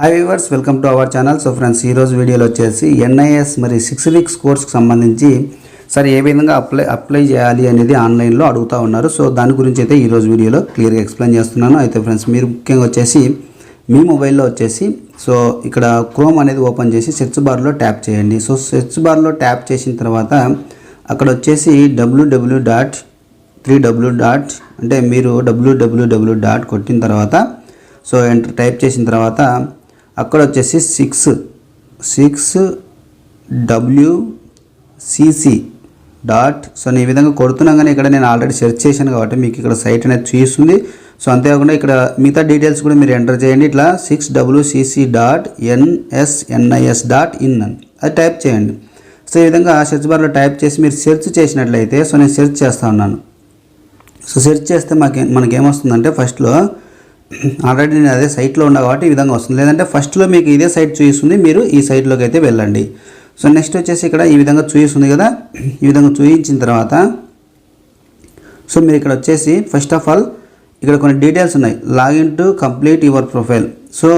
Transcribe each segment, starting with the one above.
Hi viewers welcome to our channel so friends ఈరోజు వీడియోలో వచ్చేసి ఎన్ఐఎస్ మరి సిక్స్ వీక్స్ కోర్స్కి సంబంధించి సార్ ఏ విధంగా అప్లై అప్లై చేయాలి అనేది ఆన్లైన్లో అడుగుతూ ఉన్నారు. సో దాని గురించి అయితే ఈరోజు వీడియోలో క్లియర్గా ఎక్స్ప్లెయిన్ చేస్తున్నాను. అయితే ఫ్రెండ్స్ మీరు ముఖ్యంగా వచ్చేసి మీ మొబైల్లో వచ్చేసి సో ఇక్కడ క్రోమ్ అనేది ఓపెన్ చేసి సెర్చ్ బార్లో ట్యాప్ చేయండి. సో సెర్చ్ బార్లో ట్యాప్ చేసిన తర్వాత అక్కడ వచ్చేసి WW dot three W dot అంటే మీరు డబ్ల్యూడబ్ల్యూడబ్ల్యూ డాట్ కొట్టిన తర్వాత సో ఎంటర్ టైప్ చేసిన తర్వాత అక్కడ వచ్చేసి six six W CC dot. So నేను ఈ విధంగా కొడుతున్నాగానే ఇక్కడ నేను ఆల్రెడీ సెర్చ్ చేశాను కాబట్టి మీకు ఇక్కడ సైట్ అనేది చూపిస్తుంది. సో అంతేకాకుండా ఇక్కడ మిగతా డీటెయిల్స్ కూడా మీరు ఎంటర్ చేయండి. ఇట్లా six WCC dot NSNIS dot in అని అది టైప్ చేయండి. సో ఈ విధంగా సెర్చ్ బార్లో టైప్ చేసి మీరు సెర్చ్ చేసినట్లయితే సో నేను సెర్చ్ చేస్తూ ఉన్నాను. సో సెర్చ్ చేస్తే మాకు మనకేమొస్తుందంటే ఫస్ట్లో ఆల్రెడీ నేను అదే సైట్లో ఉన్నా కాబట్టి ఈ విధంగా వస్తుంది. లేదంటే ఫస్ట్లో మీకు ఇదే సైట్ చూపిస్తుంది మీరు ఈ సైట్లోకి అయితే వెళ్ళండి. సో నెక్స్ట్ వచ్చేసి ఇక్కడ ఈ విధంగా చూపిస్తుంది కదా ఈ విధంగా చూపించిన తర్వాత సో మీరు ఇక్కడ వచ్చేసి ఫస్ట్ ఆఫ్ ఆల్ ఇక్కడ కొన్ని డీటెయిల్స్ ఉన్నాయి. Login to complete your profile so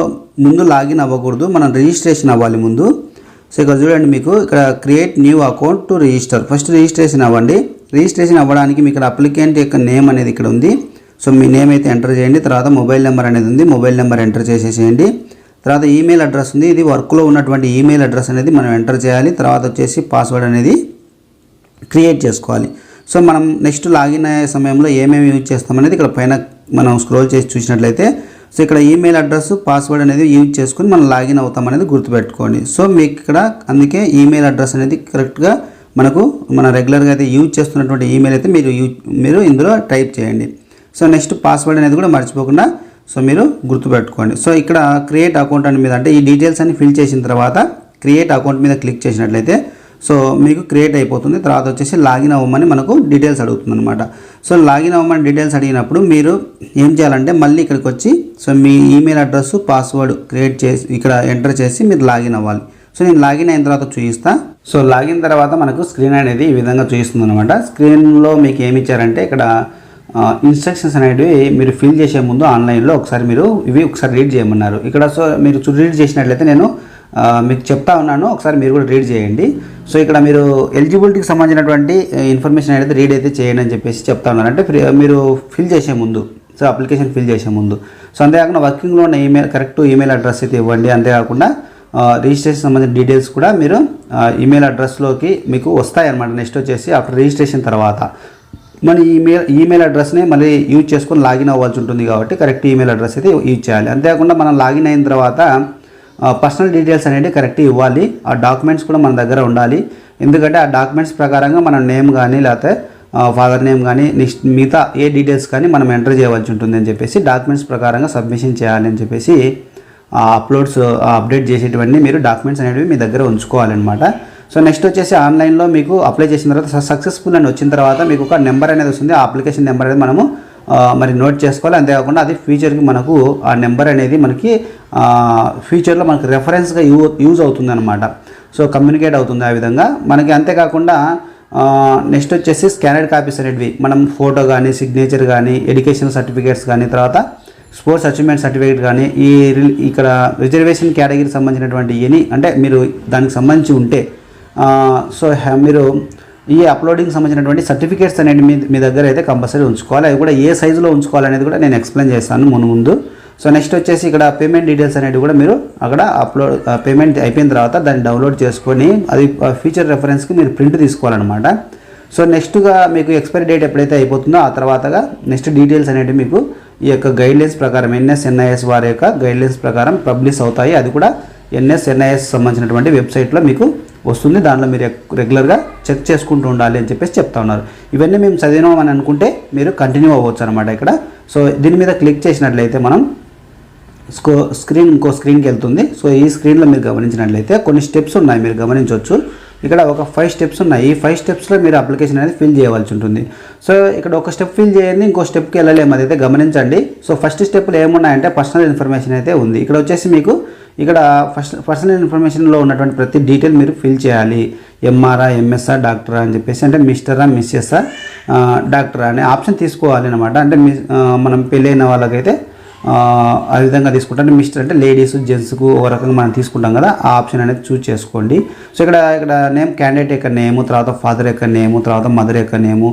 ముందు లాగిన్ అవ్వకూడదు మనం రిజిస్ట్రేషన్ అవ్వాలి ముందు. సో ఇక్కడ చూడండి మీకు ఇక్కడ create new account to register first registration అవ్వండి. రిజిస్ట్రేషన్ అవ్వడానికి మీకు ఇక్కడ అప్లికెంట్ యొక్క నేమ్ అనేది ఇక్కడ ఉంది. సో మీ నేమ్ అయితే ఎంటర్ చేయండి. తర్వాత మొబైల్ నెంబర్ అనేది ఉంది. మొబైల్ నెంబర్ ఎంటర్ చేసేసేయండి. తర్వాత ఈమెయిల్ అడ్రస్ ఉంది. ఇది వర్క్లో ఉన్నటువంటి ఈమెయిల్ అడ్రస్ అనేది మనం ఎంటర్ చేయాలి. తర్వాత వచ్చేసి పాస్వర్డ్ అనేది క్రియేట్ చేసుకోవాలి. సో మనం నెక్స్ట్ లాగిన్ అయ్యే సమయంలో ఏమేమి యూజ్ చేస్తామనేది ఇక్కడ పైన మనం స్క్రోల్ చేసి చూసినట్లయితే సో ఇక్కడ ఈమెయిల్ అడ్రస్ పాస్వర్డ్ అనేది యూజ్ చేసుకుని మనం లాగిన్ అవుతాం అనేది గుర్తుపెట్టుకోండి. సో మీకు ఇక్కడ అందుకే ఈమెయిల్ అడ్రస్ అనేది కరెక్ట్గా మనకు మన రెగ్యులర్గా అయితే యూజ్ చేస్తున్నటువంటి ఈమెయిల్ అయితే మీరు యూజ్ మీరు ఇందులో టైప్ చేయండి. సో నెక్స్ట్ పాస్వర్డ్ అనేది కూడా మర్చిపోకుండా సో మీరు గుర్తుపెట్టుకోండి. సో ఇక్కడ క్రియేట్ అకౌంట్ అని మీద అంటే ఈ డీటెయిల్స్ అన్ని ఫిల్ చేసిన తర్వాత క్రియేట్ అకౌంట్ మీద క్లిక్ చేసినట్లయితే సో మీకు క్రియేట్ అయిపోతుంది. తర్వాత వచ్చేసి లాగిన్ అవ్వమని మనకు డీటెయిల్స్ అడుగుతుంది అనమాట సో లాగిన్ అవ్వమని డీటెయిల్స్ అడిగినప్పుడు మీరు ఏం చేయాలంటే మళ్ళీ ఇక్కడికి వచ్చి సో మీ ఈమెయిల్ అడ్రస్ పాస్వర్డ్ క్రియేట్ చేసి ఇక్కడ ఎంటర్ చేసి మీరు లాగిన్ అవ్వాలి. సో నేను లాగిన్ అయిన తర్వాత చూపిస్తా. సో లాగిన్ తర్వాత మనకు స్క్రీన్ అనేది ఈ విధంగా చూపిస్తుంది అనమాట స్క్రీన్లో మీకు ఏమి ఇచ్చారంటే ఇక్కడ ఇన్స్ట్రక్షన్స్ అనేటివి మీరు ఫిల్ చేసే ముందు ఆన్లైన్లో ఒకసారి మీరు ఇవి ఒకసారి రీడ్ చేయమన్నారు. ఇక్కడ సో మీరు రీడ్ చేసినట్లయితే నేను మీకు చెప్తా ఉన్నాను. ఒకసారి మీరు కూడా రీడ్ చేయండి. సో ఇక్కడ మీరు ఎలిజిబిలిటీకి సంబంధించినటువంటి ఇన్ఫర్మేషన్ అనేది రీడ్ అయితే చేయండి అని చెప్పేసి చెప్తా ఉన్నాను. అంటే మీరు ఫిల్ చేసే ముందు సో అప్లికేషన్ ఫిల్ చేసే ముందు. సో అంతేకాకుండా వర్కింగ్లో ఉన్న ఈమెయిల్ కరెక్ట్ ఈమెయిల్ అడ్రస్ అయితే ఇవ్వండి. అంతేకాకుండా రిజిస్ట్రేషన్ సంబంధించిన డీటెయిల్స్ కూడా మీరు ఈమెయిల్ అడ్రస్లోకి మీకు వస్తాయన్నమాట. నెక్స్ట్ వచ్చేసి ఆఫ్టర్ రిజిస్ట్రేషన్ తర్వాత. మన ఈమెయిల్ ఈమెయిల్ అడ్రస్ని మళ్ళీ యూజ్ చేసుకొని లాగిన్ అవ్వాల్సి ఉంటుంది కాబట్టి కరెక్ట్ ఈమెయిల్ అడ్రస్ అయితే యూజ్ చేయాలి. అంతేకాకుండా మనం లాగిన్ అయిన తర్వాత పర్సనల్ డీటెయిల్స్ అనేవి కరెక్ట్ ఇవ్వాలి. ఆ డాక్యుమెంట్స్ కూడా మన దగ్గర ఉండాలి. ఎందుకంటే ఆ డాక్యుమెంట్స్ ప్రకారంగా మన నేమ్ కానీ లేకపోతే ఫాదర్ నేమ్ కానీ నెక్స్ట్ మిగతా ఏ డీటెయిల్స్ కానీ మనం ఎంటర్ చేయవలసి ఉంటుంది అని చెప్పేసి డాక్యుమెంట్స్ ప్రకారంగా సబ్మిషన్ చేయాలి అని చెప్పేసి అప్లోడ్స్ అప్డేట్ చేసేటివన్నీ మీరు డాక్యుమెంట్స్ అనేవి మీ దగ్గర ఉంచుకోవాలన్నమాట. సో నెక్స్ట్ వచ్చేసి ఆన్లైన్లో మీకు అప్లై చేసిన తర్వాత సక్సెస్ఫుల్ అని వచ్చిన తర్వాత మీకు ఒక నెంబర్ అనేది వస్తుంది. ఆ అప్లికేషన్ నెంబర్ అనేది మనము మరి నోట్ చేసుకోవాలి. అంతేకాకుండా అది ఫ్యూచర్కి మనకు ఆ నెంబర్ అనేది మనకి ఫ్యూచర్లో మనకు రెఫరెన్స్గా యూ యూజ్ అవుతుంది అనమాట సో కమ్యూనికేట్ అవుతుంది ఆ విధంగా. మనకి అంతేకాకుండా నెక్స్ట్ వచ్చేసి స్కానర్డ్ కాపీస్ అనేటివి మనం ఫోటో కానీ సిగ్నేచర్ కానీ ఎడ్యుకేషన్ సర్టిఫికేట్స్ కానీ తర్వాత స్పోర్ట్స్ అచీవ్మెంట్ సర్టిఫికేట్ కానీ ఈ రిల్- ఇక్కడ రిజర్వేషన్ కేటగిరీకి సంబంధించినటువంటి ఎనీ అంటే మీరు దానికి సంబంధించి ఉంటే సో మీరు ఈ అప్లోడింగ్ సంబంధించినటువంటి సర్టిఫికేట్స్ అనేవి మీ మీ దగ్గర అయితే కంపల్సరీ ఉంచుకోవాలి. అవి కూడా ఏ సైజులో ఉంచుకోవాలనేది కూడా నేను ఎక్స్ప్లెయిన్ చేస్తాను మును ముందు. సో నెక్స్ట్ వచ్చేసి ఇక్కడ పేమెంట్ డీటెయిల్స్ అనేవి కూడా మీరు అక్కడ అప్లోడ్ పేమెంట్ అయిపోయిన తర్వాత దాన్ని డౌన్లోడ్ చేసుకొని అది ఫీచర్ రెఫరెన్స్కి మీరు ప్రింట్ తీసుకోవాలన్నమాట. సో నెక్స్ట్గా మీకు ఎక్స్పైరీ డేట్ ఎప్పుడైతే అయిపోతుందో ఆ తర్వాతగా నెక్స్ట్ డీటెయిల్స్ అనేవి మీకు ఈ యొక్క గైడ్లైన్స్ ప్రకారం ఎన్ఎస్ ఎన్ఐఎస్ వారి యొక్క గైడ్లైన్స్ ప్రకారం పబ్లిష్ అవుతాయి. అది కూడా ఎన్ఎస్ ఎన్ఐఎస్ సంబంధించినటువంటి వెబ్సైట్లో మీకు వస్తుంది. దాంట్లో మీరు రెగ్యులర్గా చెక్ చేసుకుంటూ ఉండాలి అని చెప్పేసి చెప్తా ఉన్నారు. ఇవన్నీ మేము చదివినాం అని అనుకుంటే మీరు కంటిన్యూ అవ్వచ్చు అనమాట ఇక్కడ. సో దీని మీద క్లిక్ చేసినట్లయితే మనం స్కో స్క్రీన్ ఇంకో స్క్రీన్కి వెళ్తుంది. సో ఈ స్క్రీన్లో మీరు గమనించినట్లయితే కొన్ని స్టెప్స్ ఉన్నాయి. మీరు గమనించవచ్చు. ఇక్కడ ఒక ఫైవ్ స్టెప్స్ ఉన్నాయి. ఈ ఫైవ్ స్టెప్స్లో మీరు అప్లికేషన్ అనేది ఫిల్ చేయవలసి ఉంటుంది. సో ఇక్కడ ఒక స్టెప్ ఫిల్ చేయండి ఇంకో స్టెప్కి వెళ్ళలేము. అదైతే గమనించండి. సో ఫస్ట్ స్టెప్లో ఏమున్నాయంటే పర్సనల్ ఇన్ఫర్మేషన్ అయితే ఉంది. ఇక్కడ వచ్చేసి మీకు ఇక్కడ ఫస్ట్ పర్సనల్ ఇన్ఫర్మేషన్లో ఉన్నటువంటి ప్రతి డీటెయిల్ మీరు ఫిల్ చేయాలి. ఎంఆర్ఆ ఎంఎస్ఆర్ డాక్టరా అని చెప్పేసి అంటే మిస్టరా మిస్సెస్ఆ డాక్టరా అనే ఆప్షన్ తీసుకోవాలి అనమాట అంటే మనం పెళ్ళైన వాళ్ళకైతే ఆ, విధంగా తీసుకుంటే మిస్టర్ అంటే లేడీస్ జెంట్స్కు ఓ రకంగా మనం తీసుకుంటాం కదా ఆ ఆప్షన్ అనేది చూస్ చేసుకోండి. సో ఇక్కడ ఇక్కడ నేమ్ క్యాండిడేట్ యొక్క నేము తర్వాత ఫాదర్ యొక్క నేము తర్వాత మదర్ యొక్క నేము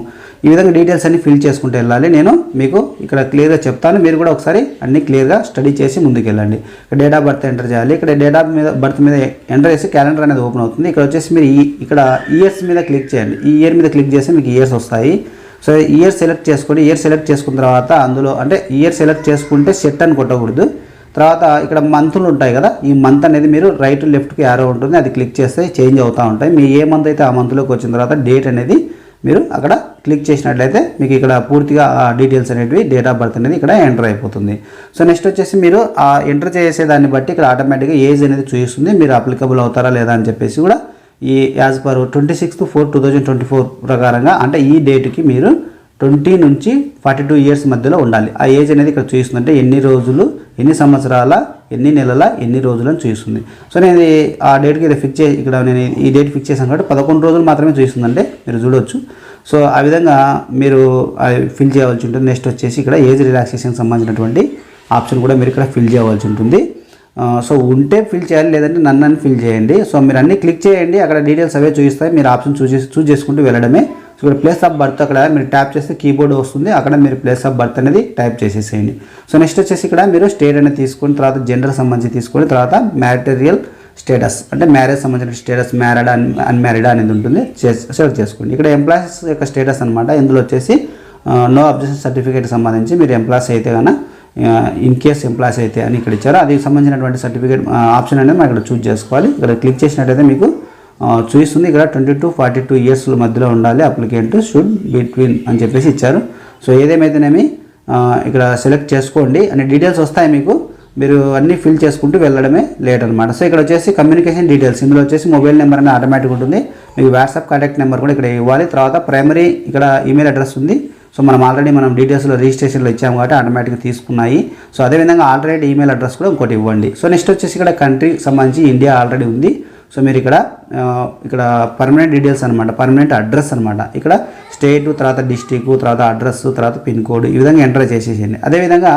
ఈ విధంగా డీటెయిల్స్ అన్ని ఫిల్ చేసుకుంటూ వెళ్ళాలి. నేను మీకు ఇక్కడ క్లియర్గా చెప్తాను. మీరు కూడా ఒకసారి అన్ని క్లియర్గా స్టడీ చేసి ముందుకు వెళ్ళండి ఇక్కడ డేట్ ఆఫ్ బర్త్ ఎంటర్ చేయాలి. ఇక్కడ డేట్ ఆఫ్ మీద బర్త్ మీద ఎంటర్ చేసి క్యాలెండర్ అనేది ఓపెన్ అవుతుంది. ఇక్కడ వచ్చేసి మీరు ఇక్కడ ఇయర్స్ మీద క్లిక్ చేయండి. ఈ ఇయర్ మీద క్లిక్ చేస్తే మీకు ఇయర్స్ వస్తాయి. సో ఇయర్ సెలెక్ట్ చేసుకోండి ఇయర్ సెలెక్ట్ చేసుకున్న తర్వాత అందులో అంటే ఇయర్ సెలెక్ట్ చేసుకుంటే సెట్ అని కొట్టకూడదు. తర్వాత ఇక్కడ మంత్లు ఉంటాయి కదా ఈ మంత్ అనేది మీరు రైట్ లెఫ్ట్కి యారో ఉంటుంది. అది క్లిక్ చేస్తే చేంజ్ అవుతూ ఉంటాయి. మీ ఏ మంత్ అయితే ఆ మంత్లోకి వచ్చిన తర్వాత డేట్ అనేది మీరు అక్కడ క్లిక్ చేసినట్లయితే మీకు ఇక్కడ పూర్తిగా డీటెయిల్స్ అనేటివి డేట్ ఆఫ్ బర్త్ అనేది ఇక్కడ ఎంటర్ అయిపోతుంది. సో నెక్స్ట్ వచ్చేసి మీరు ఆ ఎంటర్ చేసే దాన్ని బట్టి ఇక్కడ ఆటోమేటిక్గా ఏజ్ అనేది చూపిస్తుంది. మీరు అప్లికబుల్ అవుతారా లేదా అని చెప్పేసి కూడా ఈ as per twenty sixth four two thousand twenty four ప్రకారంగా అంటే ఈ డేట్కి మీరు ట్వంటీ నుంచి ఫార్టీ టూ ఇయర్స్ మధ్యలో ఉండాలి. ఆ ఏజ్ అనేది ఇక్కడ చూస్తుందంటే ఎన్ని రోజులు ఎన్ని సంవత్సరాల ఎన్ని నెలల ఎన్ని రోజులని చూస్తుంది సో నేను ఆ డేట్కి ఇది ఫిక్స్ చే ఇక్కడ నేను ఈ డేట్ ఫిక్స్ చేశాను కాబట్టి పదకొండు రోజులు మాత్రమే చూస్తుందంటే మీరు చూడవచ్చు సో ఆ విధంగా మీరు ఫిల్ చేయవలసి ఉంటుంది. నెక్స్ట్ వచ్చేసి ఇక్కడ ఏజ్ రిలాక్సేషన్కి సంబంధించినటువంటి ఆప్షన్ కూడా మీరు ఇక్కడ ఫిల్ చేయవలసి ఉంటుంది. సో ఉంటే ఫిల్ చేయాలి లేదంటే నన్ను అని ఫిల్ చేయండి. సో మీరు అన్ని క్లిక్ చేయండి అక్కడ డీటెయిల్స్ అవే చూపిస్తాయి. మీరు ఆప్షన్ చూసి చూస్ చేసుకుంటూ వెళ్ళడమే. సో ఇక్కడ ప్లేస్ ఆఫ్ బర్త్ అక్కడ మీరు ట్యాప్ చేస్తే కీబోర్డ్ వస్తుంది. అక్కడ మీరు ప్లేస్ ఆఫ్ బర్త్ అనేది టైప్ చేసేసేయండి. సో నెక్స్ట్ వచ్చేసి ఇక్కడ మీరు స్టేట్ అనేది తీసుకుని తర్వాత జెండర్ సంబంధించి తీసుకొని తర్వాత మ్యాటరియల్ స్టేటస్ అంటే మ్యారేజ్ సంబంధించిన స్టేటస్ మ్యారీడ్ అన్ అన్మ్యారీడ్ అనేది ఉంటుంది. సెలెక్ట్ చేసుకోండి. ఇక్కడ ఎంప్లాయీస్ యొక్క స్టేటస్ అనమాట ఇందులో వచ్చేసి నో అబ్జెక్షన్ సర్టిఫికేట్ సంబంధించి మీరు ఎంప్లాయీస్ అయితే కనుక ఇన్ కేస్ ఎంప్లాయీస్ అయితే అని ఇక్కడ ఇచ్చారు. అది సంబంధించినటువంటి సర్టిఫికేట్ ఆప్షన్ uh, అనేది మనం ఇక్కడ చూస్ చేసుకోవాలి. ఇక్కడ క్లిక్ చేసినట్టయితే మీకు uh, చూపిస్తుంది. ఇక్కడ twenty to forty two years మధ్యలో ఉండాలి. అప్లికెంట్ షుడ్ బిట్వీన్ అని చెప్పేసి ఇచ్చారు. సో ఏదేమైతేనేమి uh, ఇక్కడ సెలెక్ట్ చేసుకోండి. అనే డీటెయిల్స్ వస్తాయి మీకు. మీరు అన్నీ ఫిల్ చేసుకుంటూ వెళ్ళడమే లేట్ అనమాట సో ఇక్కడ వచ్చేసి కమ్యూనికేషన్ డీటెయిల్స్ ఇందులో వచ్చేసి మొబైల్ నెంబర్ అనేది ఆటోమేటిక్ ఉంటుంది. మీకు వాట్సాప్ కాంటాక్ట్ నెంబర్ కూడా ఇక్కడ ఇవ్వాలి. తర్వాత ప్రైమరీ ఇక్కడ ఈమెయిల్ అడ్రస్ ఉంది. సో మనం ఆల్రెడీ మనం డీటెయిల్స్లో రిజిస్ట్రేషన్లో ఇచ్చాము కాబట్టి ఆటోమేటిక్గా తీసుకున్నాయి. సో అదేవిధంగా ఆల్రెడీ ఈమెయిల్ అడ్రస్ కూడా ఇంకోటి ఇవ్వండి. సో నెక్స్ట్ వచ్చేసి ఇక్కడ కంట్రీ సంబంధించి ఇండియా ఆల్రెడీ ఉంది. సో మీరు ఇక్కడ ఇక్కడ పర్మనెంట్ డీటెయిల్స్ అనమాట పర్మనెంట్ అడ్రస్ అనమాట ఇక్కడ స్టేట్ తర్వాత డిస్టిక్ తర్వాత అడ్రస్ తర్వాత పిన్ కోడ్ ఈ విధంగా ఎంటర్ చేసేసేయండి. అదేవిధంగా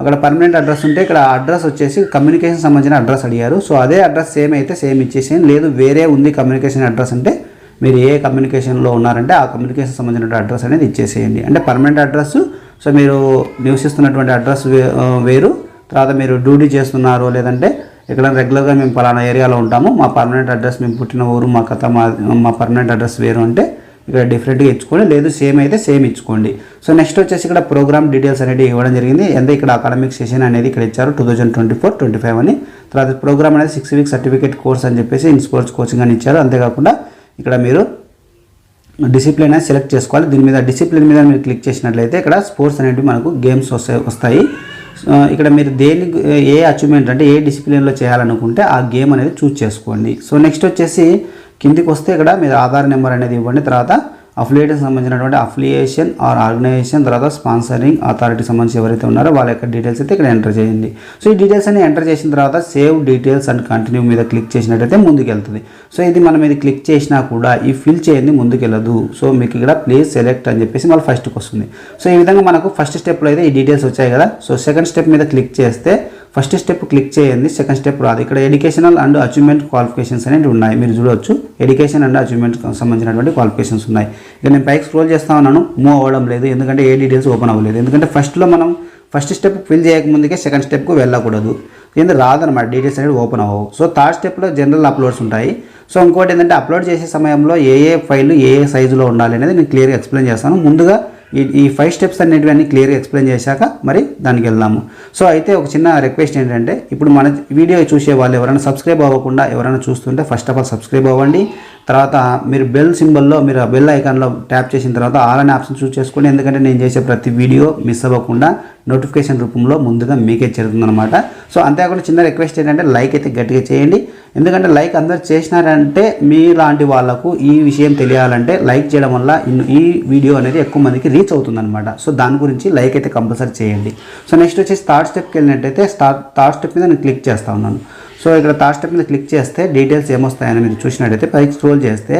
అక్కడ పర్మనెంట్ అడ్రస్ ఉంటే ఇక్కడ అడ్రస్ వచ్చేసి కమ్యూనికేషన్ సంబంధించిన అడ్రస్ అడిగారు. సో అదే అడ్రస్ సేమ్ అయితే సేమ్ ఇచ్చేసేయండి. లేదు వేరే ఉంది కమ్యూనికేషన్ అడ్రస్ అంటే మీరు ఏ కమ్యూనికేషన్లో ఉన్నారంటే ఆ కమ్యూనికేషన్ సంబంధించిన అడ్రస్ అనేది ఇచ్చేసేయండి. అంటే పర్మనెంట్ అడ్రస్ సో మీరు నివసిస్తున్నటువంటి అడ్రస్ వే- వేరు. తర్వాత మీరు డ్యూటీ చేస్తున్నారు లేదంటే ఇక్కడ రెగ్యులర్గా మేము పలానా ఏరియాలో ఉంటాము మా పర్మనెంట్ అడ్రస్ మేము పుట్టిన ఊరు మా కథ మా మా పర్మనెంట్ అడ్రస్ వేరు అంటే ఇక్కడ డిఫరెంట్గా ఇచ్చుకోండి లేదు సేమ్ అయితే సేమ్ ఇచ్చుకోండి. సో నెక్స్ట్ వచ్చేసి ఇక్కడ ప్రోగ్రామ్ డీటెయిల్స్ అనేది ఇవ్వడం జరిగింది. ఎంత ఇక్కడ అకాడమిక్ సెషన్ అనేది ఇక్కడ ఇచ్చారు two thousand twenty four twenty five అని. తర్వాత ప్రోగ్రామ్ అనేది సిక్స్ వీక్ సర్టిఫికేట్ కోర్స్ అని చెప్పేసి ఇన్ స్పోర్ట్స్ కోచింగ్ అని ఇచ్చారు. అంతేకాకుండా ఇక్కడ మీరు డిసిప్లిన్ అనేది సెలెక్ట్ చేసుకోవాలి. దీని మీద డిసిప్లిన్ మీద మీరు క్లిక్ చేసినట్లయితే ఇక్కడ స్పోర్ట్స్ అనేవి మనకు గేమ్స్ వస్తాయి వస్తాయి. ఇక్కడ మీరు దేని ఏ అచీవ్మెంట్ అంటే ఏ డిసిప్లిన్లో చేయాలనుకుంటే ఆ గేమ్ అనేది చూస్ చేసుకోండి. సో నెక్స్ట్ వచ్చేసి కిందికి వస్తే ఇక్కడ మీరు ఆధార్ నెంబర్ అనేది ఇవ్వండి. తర్వాత అఫిలియేషన్ సంబంధించినటువంటి అఫిలియేషన్ ఆర్ ఆర్గనైజేషన్ తర్వాత స్పాన్సరింగ్ అథారిటీ సంబంధించి ఎవరైతే ఉన్నారో వాళ్ళ యొక్క డీటెయిల్స్ అయితే ఇక్కడ ఎంటర్ చేయండి. సో ఈ డీటెయిల్స్ అన్ని ఎంటర్ చేసిన తర్వాత సేవ్ డీటెయిల్స్ అండ్ కంటిన్యూ మీద క్లిక్ చేసినట్టయితే ముందుకు వెళ్తుంది సో ఇది మనం ఇది క్లిక్ చేసినా కూడా ఈ ఫిల్ చేయండి ముందుకు వెళ్ళదు సో మీకు ఇక్కడ ప్లీజ్ సెలెక్ట్ అని చెప్పేసి మళ్ళీ ఫస్ట్కి వస్తుంది. సో ఈ విధంగా మనకు ఫస్ట్ స్టెప్లో అయితే ఈ డీటెయిల్స్ వచ్చాయి కదా. సో సెకండ్ స్టెప్ మీద క్లిక్ చేస్తే ఫస్ట్ స్టెప్ క్లిక్ చేయండి సెకండ్ స్టెప్ రాదు. ఇక్కడ ఎడ్యుకేషనల్ అండ్ అచీవ్మెంట్ క్వాలిఫికేషన్స్ అనేవి ఉన్నాయి మీరు చూడవచ్చు ఎడ్యుకేషన్ అండ్ అచీవ్మెంట్ సంబంధించినటువంటి క్వాలిఫికేషన్స్ ఉన్నాయి. ఇక నేను పైకి స్క్రోల్ చేస్తా ఉన్నాను మూవ్ అవ్వడం లేదు ఎందుకంటే ఏ డీటెయిల్స్ ఓపెన్ అవ్వలేదు. ఎందుకంటే ఫస్ట్లో మనం ఫస్ట్ స్టెప్ ఫిల్ చేయకముందుకే సెకండ్ స్టెప్కు వెళ్ళకూడదు. ఎందుకు రాదనమాట డీటెయిల్స్ అనేది ఓపెన్ అవ్వవు. సో థర్డ్ స్టెప్లో జనరల్ అప్లోడ్స్ ఉంటాయి. సో ఇంకోటి ఏంటంటే అప్లోడ్ చేసే సమయంలో ఏ ఏ ఫైల్ ఏ ఏ సైజులో ఉండాలి అనేది నేను క్లియర్గా ఎక్స్ప్లెయిన్ చేస్తాను. ముందుగా ఈ ఈ ఫైవ్ స్టెప్స్ అనేటివి అన్ని క్లియర్గా ఎక్స్ప్లెయిన్ చేశాక మరి దానికి వెళ్దాము. సో అయితే ఒక చిన్న రిక్వెస్ట్ ఏంటంటే ఇప్పుడు మన వీడియో చూసే వాళ్ళు ఎవరైనా సబ్స్క్రైబ్ అవ్వకుండా ఎవరైనా చూస్తుంటే ఫస్ట్ ఆఫ్ ఆల్ సబ్స్క్రైబ్ అవ్వండి. తర్వాత మీరు బెల్ సింబల్లో మీరు ఆ బెల్ ఐకాన్లో ట్యాప్ చేసిన తర్వాత ఆల్ అనే ఆప్షన్ చూస్ చేసుకోండి. ఎందుకంటే నేను చేసే ప్రతి వీడియో మిస్ అవ్వకుండా నోటిఫికేషన్ రూపంలో ముందుగా మీకే చేరుతుందన్నమాట. సో అంతేకాకుండా చిన్న రిక్వెస్ట్ ఏంటంటే లైక్ అయితే గట్టిగా చేయండి. ఎందుకంటే లైక్ అందరు చేసినారంటే మీలాంటి వాళ్ళకు ఈ విషయం తెలియాలంటే లైక్ చేయడం వల్ల ఈ వీడియో అనేది ఎక్కువ మందికి రీచ్ అవుతుందన్నమాట. సో దాని గురించి లైక్ అయితే కంపల్సరీ చేయండి. సో నెక్స్ట్ వచ్చేసి థర్డ్ స్టెప్కి వెళ్ళినట్టయితే థర్డ్ స్టెప్ మీద నేను క్లిక్ చేస్తా ఉన్నాను. సో ఇక్కడ థర్డ్ స్టెప్ మీద క్లిక్ చేస్తే డీటెయిల్స్ ఏమొస్తాయని మీరు చూసినట్టయితే పైకి స్క్రోల్ చేస్తే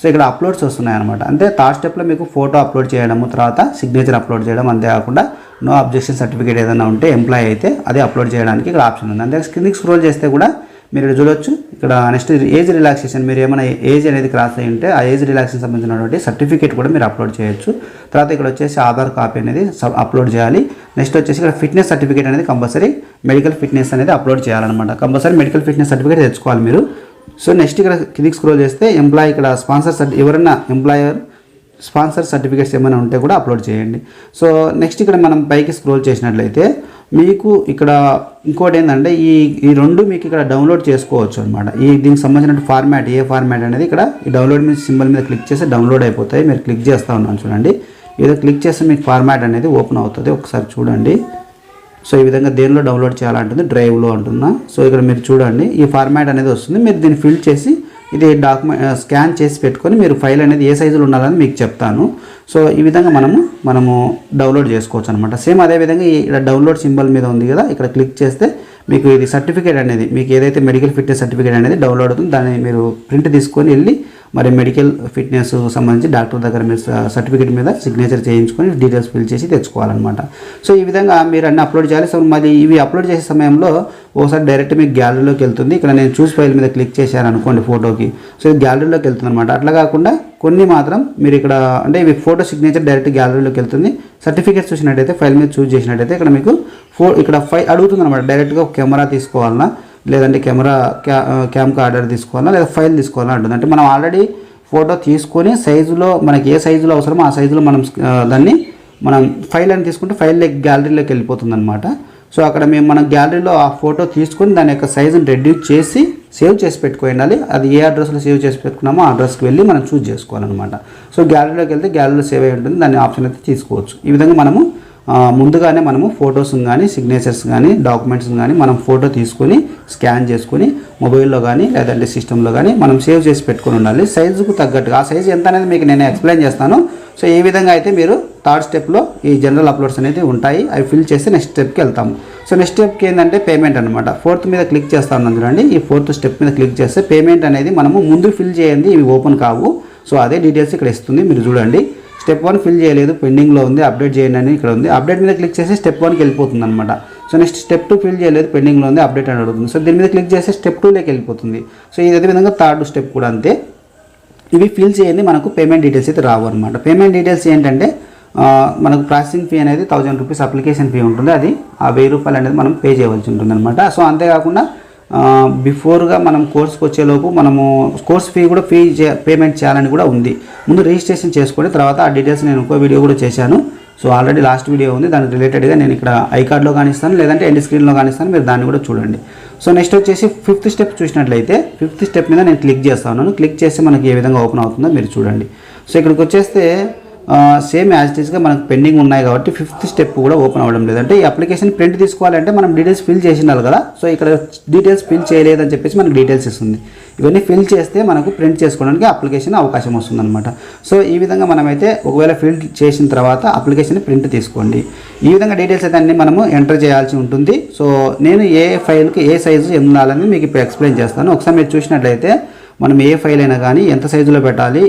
సో ఇక్కడ అప్లోడ్స్ వస్తున్నాయి అనమాట అంటే థర్డ్ స్టెప్లో మీకు ఫోటో అప్లోడ్ చేయడము తర్వాత సిగ్నేచర్ అప్లోడ్ చేయడం అంతేకాకుండా నో అబ్జెక్షన్ సర్టిఫికేట్ ఏదైనా ఉంటే ఎంప్లాయ్ అయితే అదే అప్లోడ్ చేయడానికి ఇక్కడ ఆప్షన్ ఉంది. అంతే కిందికి స్క్రోల్ చేస్తే కూడా మీరు ఇక్కడ చూడొచ్చు. ఇక్కడ నెక్స్ట్ ఏజ్ రిలాక్సేషన్ మీరు ఏమైనా ఏజ్ అనేది క్రాస్ అయ్యి ఉంటే ఆ ఏజ్ రిలాక్సేషన్ సంబంధించినటువంటి సర్టిఫికేట్ కూడా మీరు అప్లోడ్ చేయొచ్చు. తర్వాత ఇక్కడ వచ్చేసి ఆధార్ కాపీ అనేది సబ్ అప్లోడ్ చేయాలి. నెక్స్ట్ వచ్చేసి ఇక్కడ ఫిట్నెస్ సర్టిఫికేట్ అనేది కంపల్సరీ మెడికల్ ఫిట్నెస్ అనేది అప్లోడ్ చేయాలన్నమాట. కంపల్సరీ మెడికల్ ఫిట్నెస్ సర్టిఫికేట్ తెచ్చుకోవాలి మీరు. సో నెక్స్ట్ ఇక్కడ కిందికి స్క్రోల్ చేస్తే ఎంప్లాయ్ ఇక్కడ స్పాన్సర్ సర్టి ఎవరైనా ఎంప్లాయర్ స్పాన్సర్ సర్టిఫికేట్స్ ఏమైనా ఉంటే కూడా అప్లోడ్ చేయండి. సో నెక్స్ట్ ఇక్కడ మనం పైకి స్క్రోల్ చేసినట్లయితే మీకు ఇక్కడ ఇంకోటి ఏంటంటే ఈ ఈ రెండు మీకు ఇక్కడ డౌన్లోడ్ చేసుకోవచ్చు అనమాట ఈ దీనికి సంబంధించిన ఫార్మాట్ ఏ ఫార్మాట్ అనేది ఇక్కడ ఈ డౌన్లోడ్ మీద సింబల్ మీద క్లిక్ చేస్తే డౌన్లోడ్ అయిపోతాయి. మీరు క్లిక్ చేస్తూ ఉన్నాను చూడండి. ఏదో క్లిక్ చేస్తే మీకు ఫార్మాట్ అనేది ఓపెన్ అవుతుంది. ఒకసారి చూడండి. సో ఈ విధంగా దేనిలో డౌన్లోడ్ చేయాలంటుంది? డ్రైవ్లో అంటున్నా. సో ఇక్కడ మీరు చూడండి. ఈ ఫార్మాట్ అనేది వస్తుంది. మీరు దీన్ని ఫిల్ చేసి ఇది డాక్యుమెంట్ స్కాన్ చేసి పెట్టుకొని మీరు ఫైల్ అనేది ఏ సైజులో ఉండాలని మీకు చెప్తాను. సో ఈ విధంగా మనము మనము డౌన్లోడ్ చేసుకోవచ్చు అనమాట సేమ్ అదే విధంగా ఈ ఇక్కడ డౌన్లోడ్ సింబల్ మీద ఉంది కదా ఇక్కడ క్లిక్ చేస్తే మీకు ఇది సర్టిఫికేట్ అనేది మీకు ఏదైతే మెడికల్ ఫిట్నెస్ సర్టిఫికేట్ అనేది డౌన్లోడ్ అవుతుంది దాన్ని మీరు ప్రింట్ తీసుకొని వెళ్ళి మరి మెడికల్ ఫిట్నెస్ సంబంధించి డాక్టర్ దగ్గర మీరు సర్టిఫికేట్ మీద సిగ్నేచర్ చేయించుకొని డీటెయిల్స్ ఫిల్ చేసి తెచ్చుకోవాలన్నమాట. సో ఈ విధంగా మీరు అన్ని అప్లోడ్ చేయాలి. సో మరి ఇవి అప్లోడ్ చేసే సమయంలో ఒకసారి డైరెక్ట్ మీకు గ్యాలరీలోకి వెళ్తుంది. ఇక్కడ నేను చూస్ ఫైల్ మీద క్లిక్ చేశాను అనుకోండి ఫోటోకి సో ఇది గ్యాలరీలోకి వెళ్తుంది అనమాట అట్లా కాకుండా కొన్ని మాత్రం మీరు ఇక్కడ అంటే ఇవి ఫోటో సిగ్నేచర్ డైరెక్ట్ గ్యాలరీలోకి వెళ్తుంది. సర్టిఫికేట్ చూసినట్టయితే ఫైల్ మీద చూస్ చేసినట్టయితే ఇక్కడ మీకు ఫో ఇక్కడ ఫైల్ అడుగుతుంది అనమాట డైరెక్ట్గా కెమెరా తీసుకోవాలన్నా. లేదంటే కెమెరా క్యా క్యామ్కి ఆర్డర్ తీసుకోవాలా లేదా ఫైల్ తీసుకోవాలా అంటుంది. అంటే మనం ఆల్రెడీ ఫోటో తీసుకొని సైజులో మనకి ఏ సైజులో అవసరమో ఆ సైజులో మనం దాన్ని మనం ఫైల్ అని తీసుకుంటే ఫైల్ గ్యాలరీలోకి వెళ్ళిపోతుంది అనమాట సో అక్కడ మేము మన గ్యాలరీలో ఆ ఫోటో తీసుకొని దాని యొక్క సైజుని రెడ్యూస్ చేసి సేవ్ చేసి పెట్టుకో అది ఏ అడ్రస్లో సేవ్ చేసి పెట్టుకున్నామో ఆ అడ్రస్కి వెళ్ళి మనం చూస్ చేసుకోవాలన్నమాట. సో గ్యాలరీలోకి వెళ్తే గ్యాలరీలో సేవ్ అయి ఉంటుంది. దాని ఆప్షన్ అయితే తీసుకోవచ్చు. ఈ విధంగా మనము ముందుగానే మనము ఫొటోస్ కానీ సిగ్నేచర్స్ కానీ డాక్యుమెంట్స్ని కానీ మనం ఫోటో తీసుకొని స్కాన్ చేసుకొని మొబైల్లో కానీ లేదంటే సిస్టంలో కానీ మనం సేవ్ చేసి పెట్టుకొని ఉండాలి. సైజుకు తగ్గట్టుగా ఆ సైజు ఎంత అనేది మీకు నేను ఎక్స్ప్లెయిన్ చేస్తాను. సో ఈ విధంగా అయితే మీరు థర్డ్ స్టెప్లో ఈ జనరల్ అప్లోడ్స్ అనేది ఉంటాయి. అవి ఫిల్ చేసి నెక్స్ట్ స్టెప్కి వెళ్తాము. సో నెక్స్ట్ స్టెప్కి ఏంటంటే పేమెంట్ అనమాట ఫోర్త్ మీద క్లిక్ చేస్తాను ఉన్నాను చూడండి. ఈ ఫోర్త్ స్టెప్ మీద క్లిక్ చేస్తే పేమెంట్ అనేది మనము ముందు ఫిల్ చేయండి ఇవి ఓపెన్ కావు. సో అదే డీటెయిల్స్ ఇక్కడ ఇస్తుంది. మీరు చూడండి. స్టెప్ వన్ ఫిల్ చేయలేదు పెండింగ్లో ఉంది అప్డేట్ చేయండి అని ఇక్కడ ఉంది. అప్డేట్ మీద క్లిక్ చేస్తే స్టెప్ వన్కి వెళ్ళిపోతుంది అనమాట so next step two fill చేయలేదు పెండింగ్లో ఉంది అప్డేట్ అని అడుగుతుంది. సో దీని మీద క్లిక్ చేస్తే స్టెప్ టూలోకి వెళ్ళిపోతుంది. సో ఇదే విధంగా థర్డ్ స్టెప్ కూడా అంతే. ఇవి ఫిల్ చేయండి మనకు పేమెంట్ డీటెయిల్స్ అయితే రావు అనమాట పేమెంట్ డీటెయిల్స్ ఏంటంటే మనకు ప్రాసెసింగ్ ఫీ అనేది థౌజండ్ రూపీస్ అప్లికేషన్ ఫీ ఉంటుంది. అది ఆ వెయ్యి రూపాయలు అనేది మనం పే చేయవలసి ఉంటుంది అనమాట సో అంతేకాకుండా బిఫోర్గా మనం కోర్స్కి వచ్చేలోపు మనము కోర్స్ ఫీ కూడా ఫీ పేమెంట్ చేయాలని కూడా ఉంది. ముందు రిజిస్ట్రేషన్ చేసుకొని తర్వాత ఆ డీటెయిల్స్ నేను ఇంకో వీడియో కూడా చేశాను. సో ఆల్రెడీ లాస్ట్ వీడియో ఉంది. దానికి రిలేటెడ్గా నేను ఇక్కడ ఐ కార్డ్లో కానిస్తాను లేదంటే ఎండ్ స్క్రీన్లో కానిస్తాను. మీరు దాన్ని కూడా చూడండి. సో నెక్స్ట్ వచ్చేసి ఫిఫ్త్ స్టెప్ చూసినట్లయితే ఫిఫ్త్ స్టెప్ మీద నేను క్లిక్ చేస్తాను క్లిక్ చేస్తే మనకి ఏ విధంగా ఓపెన్ అవుతుందో మీరు చూడండి. సో ఇక్కడికి వచ్చేస్తే సేమ్ యాజ్ ఇట్ ఈస్గా మనకు పెండింగ్ ఉన్నాయి కాబట్టి ఫిఫ్త్ స్టెప్ కూడా ఓపెన్ అవ్వడం లేదు. అంటే ఈ అప్లికేషన్ ప్రింట్ తీసుకోవాలంటే మనం డీటెయిల్స్ ఫిల్ చేసినారు కదా సో ఇక్కడ డీటెయిల్స్ ఫిల్ చేయలేదని చెప్పేసి మనకు డీటెయిల్స్ ఇస్తుంది. ఇవన్నీ ఫిల్ చేస్తే మనకు ప్రింట్ చేసుకోవడానికి అప్లికేషన్ అవకాశం వస్తుందన్నమాట. సో ఈ విధంగా మనమైతే ఒకవేళ ఫిల్ చేసిన తర్వాత అప్లికేషన్ ప్రింట్ తీసుకోండి. ఈ విధంగా డీటెయిల్స్ అయితే అన్ని మనము ఎంటర్ చేయాల్సి ఉంటుంది. సో నేను ఏ ఫైల్కి ఏ సైజు ఉండాలని మీకు ఇప్పుడు ఎక్స్ప్లెయిన్ చేస్తాను. ఒకసారి మీరు చూసినట్లయితే మనం ఏ ఫైల్ అయినా కానీ ఎంత సైజులో పెట్టాలి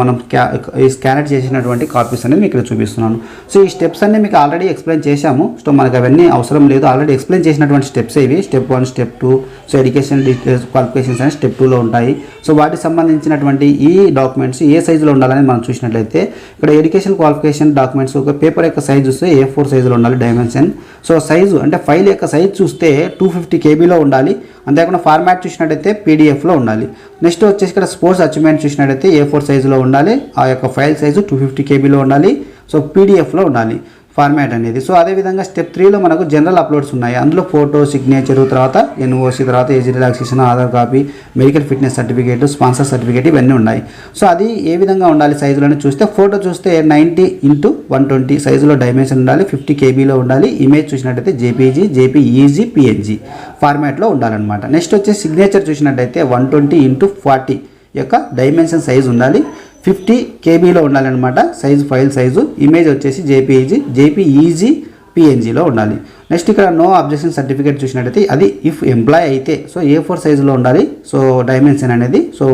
మనం క్యా ఈ స్కానర్ చేసినటువంటి కాపీస్ అనేది మీకు ఇక్కడ చూపిస్తున్నాను. సో ఈ స్టెప్స్ అన్ని మీకు ఆల్రెడీ ఎక్స్ప్లెయిన్ చేశాము. సో మనకు అవన్నీ అవసరం లేదు. ఆల్రెడీ ఎక్స్ప్లెయిన్ చేసినటువంటి స్టెప్స్ ఇవి. Step one step two so education details qualifications అనేవి స్టెప్ టూలో ఉంటాయి. సో వాటికి సంబంధించినటువంటి ఈ డాక్యుమెంట్స్ ఏ సైజులో ఉండాలని మనం చూసినట్లయితే ఇక్కడ ఎడ్యుకేషన్ క్వాలిఫికేషన్ డాక్యుమెంట్స్ ఒక పేపర్ యొక్క సైజ్ చూస్తే ఏ ఫోర్ సైజులో ఉండాలి డైమెన్షన్ సో సైజు అంటే ఫైల్ యొక్క సైజ్ చూస్తే టూ ఫిఫ్టీ కేబీలో ఉండాలి. అంతేకాకుండా ఫార్మాట్ చూసినట్టయితే పీడిఎఫ్లో ఉండాలి. నెక్స్ట్ వచ్చేసి ఇక్కడ స్పోర్ట్స్ అచీవ్మెంట్ చూసినట్టయితే ఏ ఫోర్ సైజులో ఉండాలి. ఆ యొక్క ఫైల్ సైజు టూ ఫిఫ్టీ కేబీలో ఉండాలి. సో పీడిఎఫ్లో ఉండాలి. ఫార్మాట్ అనేది. సో అదేవిధంగా స్టెప్ త్రీలో మనకు జనరల్ అప్లోడ్స్ ఉన్నాయి. అందులో ఫోటో సిగ్నేచర్ తర్వాత ఎన్ఓసి తర్వాత age relaxation Aadhaar copy medical fitness certificate sponsor certificate ఇవన్నీ ఉన్నాయి. సో అది ఏ విధంగా ఉండాలి సైజులోనే చూస్తే ఫోటో చూస్తే నైంటీ ఇంటూ వన్ ట్వంటీ సైజులో డైమెన్షన్ ఉండాలి ఫిఫ్టీ కేబీలో ఉండాలి ఇమేజ్ చూసినట్టయితే జేపీజీ జేపీఈజీ పిఎన్జీ ఫార్మాట్లో ఉండాలన్నమాట. నెక్స్ట్ వచ్చే సిగ్నేచర్ చూసినట్టయితే వన్ ట్వంటీ ఇంటూ ఫార్టీ యొక్క డైమెన్షన్ సైజ్ ఉండాలి. ఫిఫ్టీ కేబీలో ఉండాలన్నమాట. Size file size. ఇమేజ్ వచ్చేసి జేపీఈజీ జేపీఈజీ పిఎన్జీలో ఉండాలి. నెక్స్ట్ ఇక్కడ నో అబ్జెక్షన్ సర్టిఫికేట్ చూసినట్టయితే అది ఇఫ్ ఎంప్లాయ్ అయితే సో ఏ ఫోర్ సైజులో ఉండాలి. సో డైమెన్షన్ అనేది సో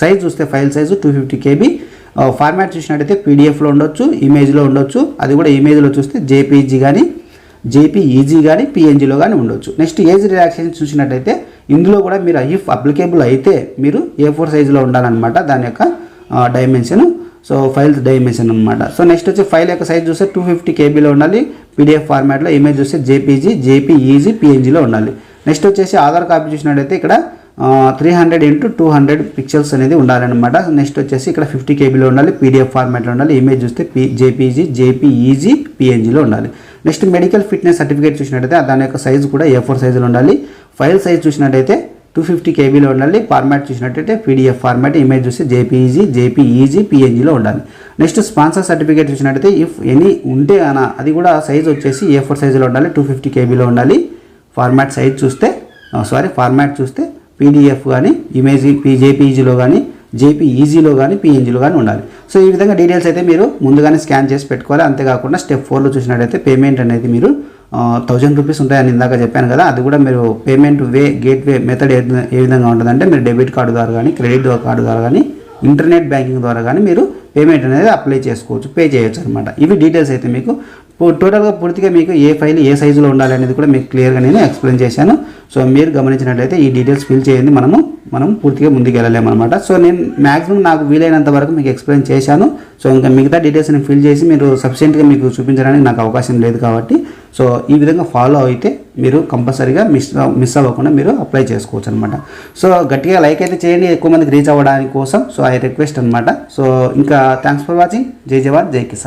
సైజ్ చూస్తే file size two fifty KB. Format చూసినట్టయితే పీడిఎఫ్లో ఉండొచ్చు ఇమేజ్లో ఉండొచ్చు. అది కూడా ఇమేజ్లో చూస్తే జేపీజీ కానీ జేపీఈజీ కానీ పిఎన్జీలో కానీ ఉండొచ్చు. నెక్స్ట్ ఏజ్ రిలాక్సేషన్ చూసినట్టయితే ఇందులో కూడా మీరు ఇఫ్ అప్లికేబుల్ అయితే మీరు ఏ ఫోర్ సైజులో ఉండాలన్నమాట. దాని యొక్క డైమెన్షన్ సో ఫైల్స్ డైమెన్షన్ అనమాట సో నెక్స్ట్ వచ్చి ఫైల్ యొక్క సైజ్ చూస్తే టూ ఫిఫ్టీ కేబీలో ఉండాలి. పీడిఎఫ్ ఫార్మాట్లో ఇమేజ్ చూస్తే జేపీజీ జేపీఈజీ పిఎన్జీలో ఉండాలి. నెక్స్ట్ వచ్చేసి ఆధార్ కాపీ చూసినట్టయితే ఇక్కడ three hundred into two hundred pictures అనేది ఉండాలన్నమాట. నెక్స్ట్ వచ్చేసి ఇక్కడ ఫిఫ్టీ కేబీలో ఉండాలి. పీడిఎఫ్ ఫార్మాట్లో ఉండాలి. ఇమేజ్ చూస్తే పీ జేపీజీ జేపీఈజీ పిఎన్జీలో ఉండాలి. నెక్స్ట్ మెడికల్ ఫిట్నెస్ సర్టిఫికేట్ చూసినట్టయితే దాని యొక్క సైజు కూడా ఏ ఫోర్ సైజులో ఉండాలి. ఫైల్ సైజ్ చూసినట్టయితే టూ ఫిఫ్టీ కేబీలో ఉండాలి. ఫార్మాట్ చూసినట్టయితే పీడిఎఫ్ ఫార్మాట్ ఇమేజ్ చూస్తే జేపీఈజీ జేపీఈజీ పిఎన్జీలో ఉండాలి. నెక్స్ట్ స్పాన్సర్ సర్టిఫికేట్ చూసినట్టయితే ఇఫ్ ఎనీ ఉంటే అన అది కూడా సైజ్ వచ్చేసి ఏ ఫోర్ సైజులో ఉండాలి. టూ ఫిఫ్టీ కేబీలో ఉండాలి. ఫార్మాట్ సైజ్ చూస్తే సారీ ఫార్మాట్ చూస్తే పీడిఎఫ్ కానీ ఇమేజ్ జేపీఈజీలో కానీ జేపీఈజీలో కానీ పిఎన్జీలో కానీ ఉండాలి. సో ఈ విధంగా డీటెయిల్స్ అయితే మీరు ముందుగానే స్కాన్ చేసి పెట్టుకోవాలి. అంతేకాకుండా స్టెప్ ఫోర్లో చూసినట్టయితే పేమెంట్ అనేది మీరు థౌజండ్ రూపీస్ ఉంటాయని ఇందాక చెప్పాను కదా అది కూడా మీరు payment way gateway method ఏ విధంగా ఉంటుందంటే మీరు డెబిట్ కార్డు ద్వారా కానీ క్రెడిట్ కార్డు ద్వారా కానీ ఇంటర్నెట్ బ్యాంకింగ్ ద్వారా కానీ మీరు పేమెంట్ అనేది అప్లై చేసుకోవచ్చు పే చేయొచ్చు అనమాట ఇవి డీటెయిల్స్ అయితే మీకు టోటల్గా పూర్తిగా మీకు ఏ ఫైల్ ఏ సైజులో ఉండాలి అనేది కూడా మీకు క్లియర్గా నేను ఎక్స్ప్లెయిన్ చేశాను. సో మీరు గమనించినట్లయితే ఈ డీటెయిల్స్ ఫిల్ చేయండి. మనము మనం పూర్తిగా ముందుకు వెళ్ళలేమన్నమాట సో నేను మ్యాక్సిమం నాకు వీలైనంత వరకు మీకు ఎక్స్ప్లెయిన్ చేశాను. సో ఇంకా మిగతా డీటెయిల్స్ నేను ఫిల్ చేసి మీరు సఫిషియెంట్గా మీకు చూపించడానికి నాకు అవకాశం లేదు కాబట్టి సో ఈ విధంగా ఫాలో అయితే మీరు కంపల్సరీగా మిస్ మిస్ అవ్వకుండా మీరు అప్లై చేసుకోవచ్చు అనమాట సో గట్టిగా లైక్ అయితే చేయండి. ఎక్కువ మందికి రీచ్ అవ్వడానికి కోసం. సో ఐ రిక్వెస్ట్ అనమాట సో ఇంకా థ్యాంక్స్ ఫర్ వాచింగ్ జై జవాన్ జై కిసాన్.